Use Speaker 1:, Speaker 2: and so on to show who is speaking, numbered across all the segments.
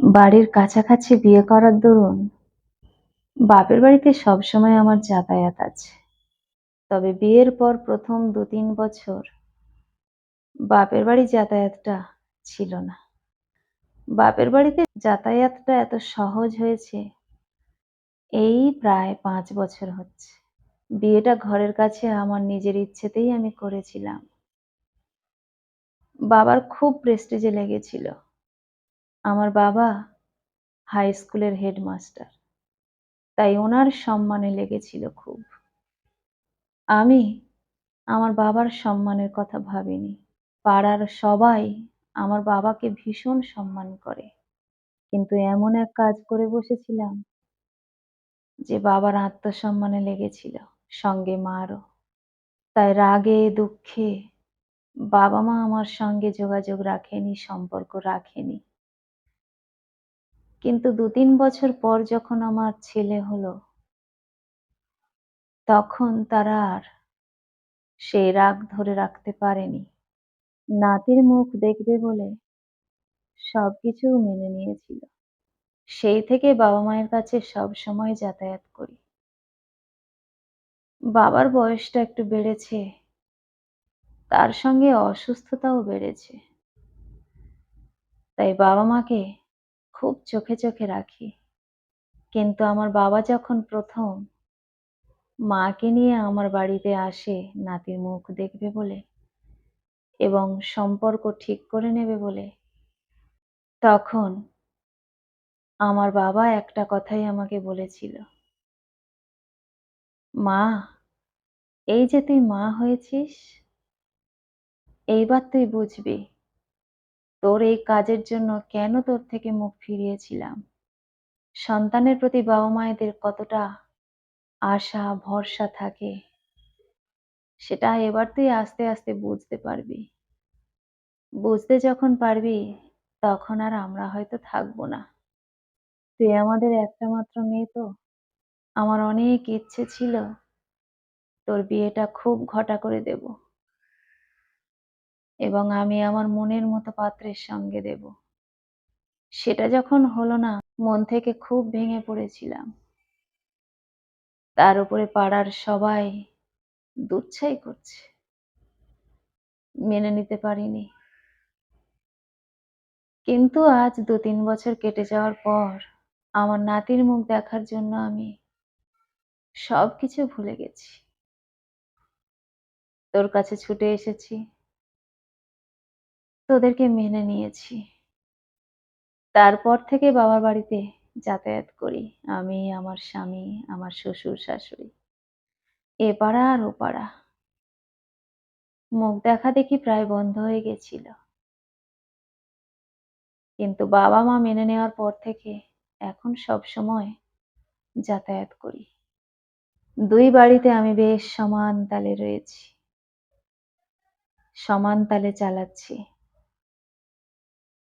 Speaker 1: বাড়ির কাছাকাছি বিয়ে করার দরুন বাপের বাড়িতে সবসময় আমার যাতায়াত আছে। তবে বিয়ের পর প্রথম দু তিন বছর বাপের বাড়ি যাতায়াতটা ছিল না। বাপের বাড়িতে যাতায়াতটা এত সহজ হয়েছে, এই প্রায় পাঁচ বছর হচ্ছে। বিয়েটা ঘরের কাছে আমার নিজের ইচ্ছেতেই আমি করেছিলাম। বাবার খুব প্রেস্টিজে লেগেছিল। আমার বাবা হাই স্কুলের হেডমাস্টার তাই ওনার সম্মানে লেগেছিল খুব। আমি আমার বাবার সম্মানের কথা ভাবিনি। পাড়ার সবাই আমার বাবাকে ভীষণ সম্মান করে। কিন্তু এমন এক কাজ করে বসেছিলাম যে বাবার আত্মসম্মানে লেগেছিল সঙ্গে মারও। তাই রাগে, দুঃখে বাবা মা আমার সঙ্গে যোগাযোগ রাখেনি, সম্পর্ক রাখেনি। কিন্তু দু তিন বছর পর যখন আমার ছেলে হলো, তখন তারা আর সেই রাগ ধরে রাখতে পারেনি। নাতির মুখ দেখবে বলে সবকিছু মেনে নিয়েছিল। সেই থেকে বাবা মায়ের কাছে সব সময় যাতায়াত করি। বাবার বয়সটা একটু বেড়েছে, তার সঙ্গে অসুস্থতাও বেড়েছে। তাই বাবা মাকে খুব চোখে চোখে রাখি। কিন্তু আমার বাবা যখন প্রথম মাকে নিয়ে আমার বাড়িতে আসে, নাতির মুখ দেখবে বলে এবং সম্পর্ক ঠিক করে নেবে বলে, তখন আমার বাবা একটা কথাই আমাকে বলেছিল। মা, এই যে তুই মা হয়েছিস, এইবার তুই বুঝবি তোর এই কাজের জন্য কেন তোর থেকে মুখ ফিরিয়েছিলাম? সন্তানের প্রতি বাবা মায়েদের কতটা আশা, ভরসা থাকে, সেটা এবার তুই আস্তে আস্তে বুঝতে পারবি। বুঝতে যখন পারবি, তখন আর আমরা হয়তো থাকব না। তুই আমাদের একটা মাত্র মেয়ে তো। আমার অনেক ইচ্ছে ছিল তোর বিয়েটা খুব ঘটা করে দেব। এবং আমি আমার মনের মতো পাত্রের সঙ্গে দেব। সেটা যখন হলো না, মন থেকে খুব ভেঙে পড়েছিলাম। তার উপরে পাড়ার সবাই দুচ্ছাই করছে। মেনে নিতে পারিনি। কিন্তু আজ দু তিন বছর কেটে যাওয়ার পর আমার নাতির মুখ দেখার জন্য আমি সব কিছু ভুলে গেছি। তোর কাছে ছুটে এসেছি। তোদেরকে মেনে নিয়েছি। তারপর থেকে বাবার বাড়িতে যাতায়াত করি। আমি, আমার স্বামী, আমার শ্বশুর শাশুড়ি। এ পাড়া আর ও পাড়া মুখ দেখা দেখি প্রায় বন্ধ হয়ে গেছিল। কিন্তু বাবা মা মেনে নেওয়ার পর থেকে এখন সব সময় যাতায়াত করি। দুই বাড়িতে আমি বেশ সমান তালে রয়েছি। সমান তালে চালাচ্ছি।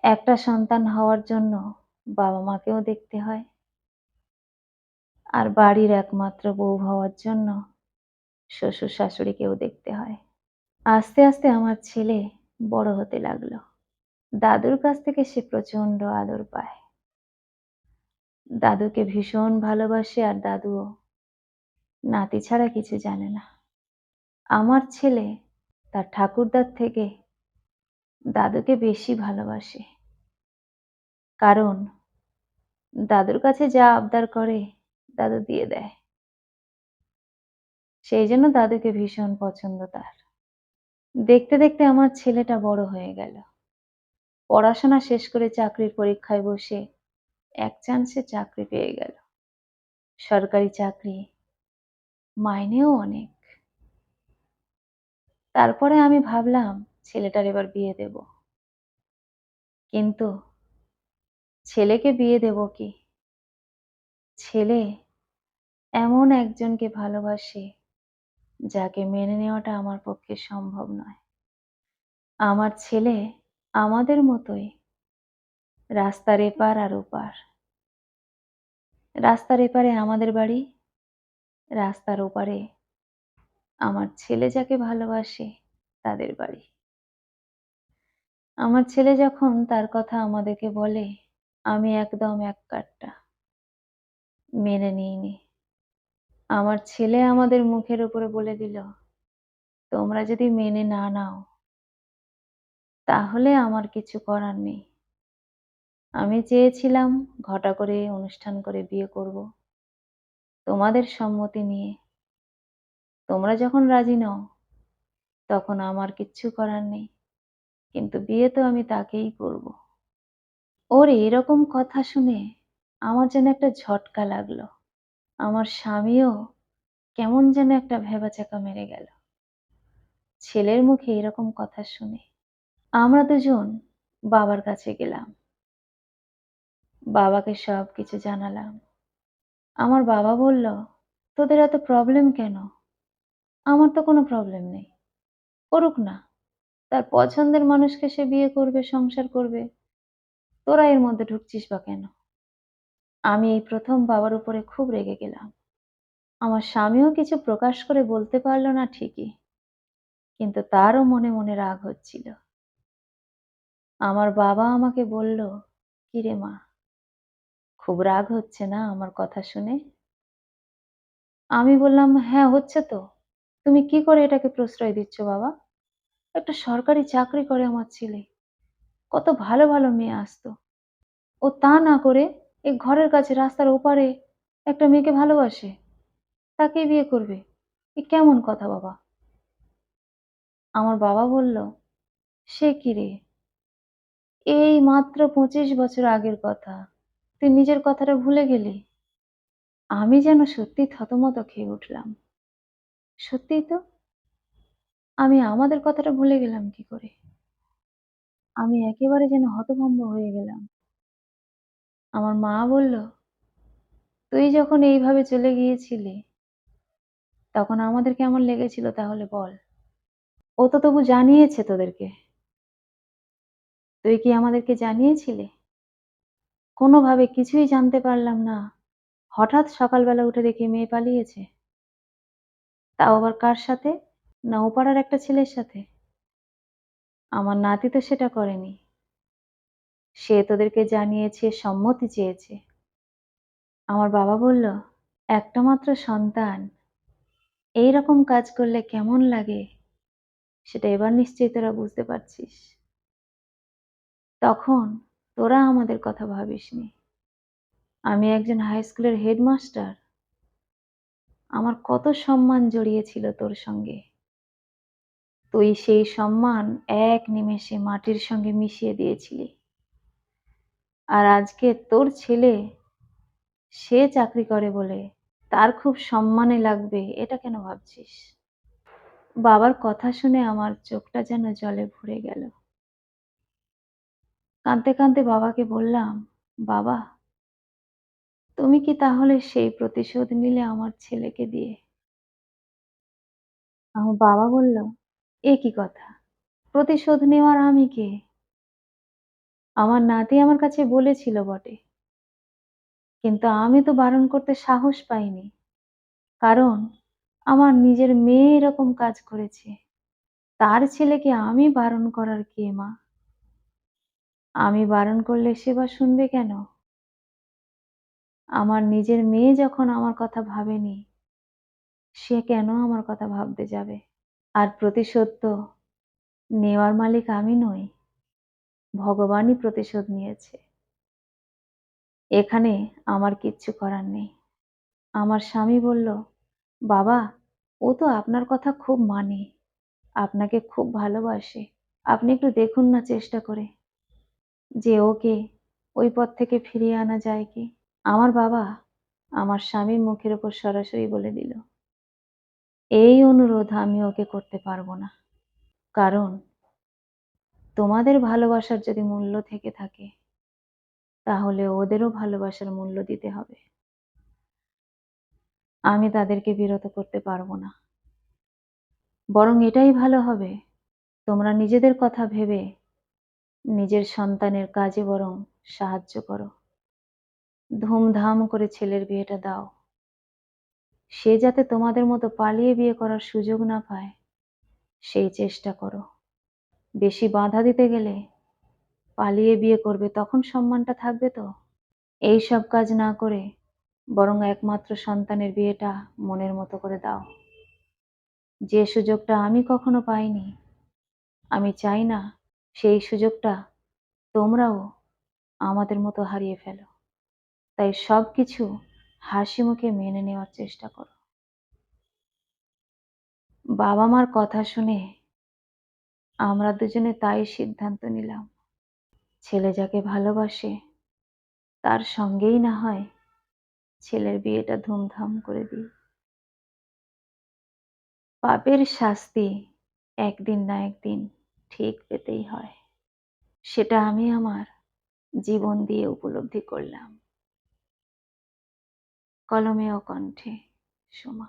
Speaker 1: একটা সন্তান হওয়ার জন্য বাবা মাকেও দেখতে হয়। আর বাড়ির একমাত্র বউ হওয়ার জন্য শ্বশুর শাশুড়িকেও দেখতে হয়। আস্তে আস্তে আমার ছেলে বড় হতে লাগল। দাদুর কাছ থেকে সে প্রচণ্ড আদর পায়। দাদুকে ভীষণ ভালোবাসে আর দাদুও নাতি ছাড়া কিছু জানে না। আমার ছেলে তার ঠাকুরদার থেকে দাদুকে বেশি ভালোবাসে। কারণ দাদুর কাছে যা আবদার করে, দাদু দিয়ে দেয়। সেই জন্য দাদুকে ভীষণ পছন্দ তার। দেখতে দেখতে আমার ছেলেটা বড় হয়ে গেল। পড়াশোনা শেষ করে চাকরির পরীক্ষায় বসে এক চান্সে চাকরি পেয়ে গেল। সরকারি চাকরি, মাইনেও অনেক। তারপরে আমি ভাবলাম ছেলেটার এবার বিয়ে দেব। কিন্তু ছেলেকে বিয়ে দেব কি? ছেলে এমন একজনকে ভালোবাসে যাকে মেনে নেওয়াটা আমার পক্ষে সম্ভব নয়। আমার ছেলে আমাদের মতোই রাস্তার এপার আর ওপার। রাস্তার এপারে আমাদের বাড়ি, রাস্তার ওপারে আমার ছেলে যাকে ভালোবাসে তাদের বাড়ি। আমার ছেলে যখন তার কথা আমাদেরকে বলে আমি একদম এককাট্টা। মেনে নিইনি। আমার ছেলে আমাদের মুখের উপরে বলে দিল, "তোমরা যদি মেনে না নাও" তাহলে আমার কিছু করার নেই। আমি চেয়েছিলাম ঘটা করে অনুষ্ঠান করে বিয়ে করব। তোমাদের সম্মতি নিয়ে। তোমরা যখন রাজি নও, তখন আমার কিচ্ছু করার নেই। কিন্তু বিয়ে তো আমি তাকেই করব। ওর এরকম কথা শুনে আমার যেন একটা ঝটকা লাগল। আমার স্বামীও কেমন যেন একটা ভ্যাবাচ্যাকা মেরে গেল। ছেলের মুখে এরকম কথা শুনে। আমরা দুজন বাবার কাছে গেলাম। বাবাকে সবকিছু জানালাম। আমার বাবা বলল, "তোদের এত প্রবলেম কেন? আমার তো কোনো প্রবলেম নেই। করুক না। তার পছন্দের মানুষকে সে বিয়ে করবে, সংসার করবে। তোরা এর মধ্যে ঢুকছিস বা কেন?" আমি এই প্রথম বাবার উপরে খুব রেগে গেলাম। আমার স্বামীও কিছু প্রকাশ করে বলতে পারল না ঠিকই। কিন্তু তারও মনে, মনে রাগ হচ্ছিল। আমার বাবা আমাকে বলল, "কিরে মা, খুব রাগ হচ্ছে না আমার কথা শুনে?" আমি বললাম, "হ্যাঁ, হচ্ছে তো। তুমি কি করে এটাকে প্রশ্রয় দিচ্ছ বাবা? একটা সরকারি চাকরি করে আমার ছেলে। কত ভালো, ভালো মেয়ে আসতো। ও তা না করে এই ঘরের কাছে রাস্তার ওপারে একটা মেয়েকে ভালোবাসে। তাকেই বিয়ে করবে। এ কেমন কথা বাবা?" আমার বাবা বলল, "সে কি রে? এই মাত্র ২৫ বছর আগের কথা। তুই নিজের কথাটা ভুলে গেলি?" আমি যেন সত্যি থতমত খেয়ে উঠলাম। সত্যিই তো। আমি আমাদের কথাটা ভুলে গেলাম কি করে? আমি একেবারে যেন হতভম্ব হয়ে গেলাম। আমার মা বলল, "তুই যখন এইভাবে চলে গিয়েছিলি, তখন আমাদের কেমন লেগেছিল তাহলে বল? ও তো তবু জানিয়েছে তোদেরকে। তুই কি আমাদেরকে জানিয়েছিলি? কোনোভাবে কিছুই জানতে পারলাম না। হঠাৎ সকালবেলা উঠে দেখি মেয়ে পালিয়েছে। তাও আবার কার সাথে? না ও পাড়ার একটা ছেলের সাথে। আমার নাতি তো সেটা করেনি। সে তোদেরকে জানিয়েছে, সম্মতি চেয়েছে। আমার বাবা বলল, "একটা মাত্র সন্তান। এই রকম কাজ করলে কেমন লাগে? সেটা এবার নিশ্চয়ই তোরা বুঝতে পারছিস। তখন তোরা আমাদের কথা ভাবিসনি। আমি একজন হাই স্কুলের হেডমাস্টার। আমার কত সম্মান জড়িয়ে ছিল তোর সঙ্গে। তুই সেই সম্মান এক নিমেষে মাটির সঙ্গে মিশিয়ে দিয়েছিলি। আর আজকে তোর ছেলে সে চাকরি করে বলে তার খুব সম্মানে লাগবে এটা কেন ভাবছিস?" বাবার কথা শুনে আমার চোখটা যেন জলে ভরে গেল। কাঁদতে, কাঁদতে বাবাকে বললাম, "বাবা, তুমি কি তাহলে সেই প্রতিশোধ নিলে আমার ছেলেকে দিয়ে?" আমার বাবা বলল, "এ কি কথা? প্রতিশোধ নেওয়ার আমি কে? আমার নাতি আমার কাছে বলেছিল বটে। কিন্তু আমি তো বারণ করতে সাহস পাইনি। কারণ আমার নিজের মেয়ে এরকম কাজ করেছে। তার ছেলেকে আমি বারণ করার কে মা? আমি বারণ করলে সে বা শুনবে কেন? আমার নিজের মেয়ে যখন আমার কথা ভাবেনি, সে কেন আমার কথা ভাবতে যাবে? আর প্রতিশোধ তো নেওয়ার মালিক আমি নই। ভগবানই প্রতিশোধ নিয়েছে। এখানে আমার কিচ্ছু করার নেই।" আমার স্বামী বলল, "বাবা, ও তো আপনার কথা খুব মানে। আপনাকে খুব ভালোবাসে। আপনি একটু দেখুন না চেষ্টা করে যে ওকে ওই পথ থেকে ফিরিয়ে আনা যায় কি?" আমার বাবা আমার স্বামীর মুখের উপর সরাসরি বলে দিল, "এই অনুরোধ আমি ওকে করতে পারব না। কারণ তোমাদের ভালোবাসার যদি মূল্য থেকে থাকে, তাহলে ওদেরও ভালোবাসার মূল্য দিতে হবে। আমি তাদেরকে বিরত করতে পারব না। বরং এটাই ভালো হবে, তোমরা নিজেদের কথা ভেবে নিজের সন্তানের কাজে বরং সাহায্য করো। ধুমধাম করে ছেলের বিয়েটা দাও। সে যাতে তোমাদের মতো পালিয়ে বিয়ে করার সুযোগ না পায়, সেই চেষ্টা করো। বেশি বাধা দিতে গেলে পালিয়ে বিয়ে করবে তখন সম্মানটা থাকবে তো? এই সব কাজ না করে বরং একমাত্র সন্তানের বিয়েটা মনের মতো করে দাও। যে সুযোগটা আমি কখনো পাইনি আমি চাই না সেই সুযোগটা তোমরাও আমাদের মতো হারিয়ে ফেলো। তাই সব কিছু হাসি মুখে মেনে নেওয়ার চেষ্টা করো। বাবা মার কথা শুনে আমরা দুজনে তাই সিদ্ধান্ত নিলাম। ছেলে যাকে ভালোবাসে, তার সঙ্গেই না হয় ছেলের বিয়েটা ধুমধাম করে দিই। পাপের শাস্তি একদিন না একদিন ঠিক পেতেই হয়। সেটা আমি আমার জীবন দিয়ে উপলব্ধি করলাম। কলমে ও কণ্ঠে সোমা।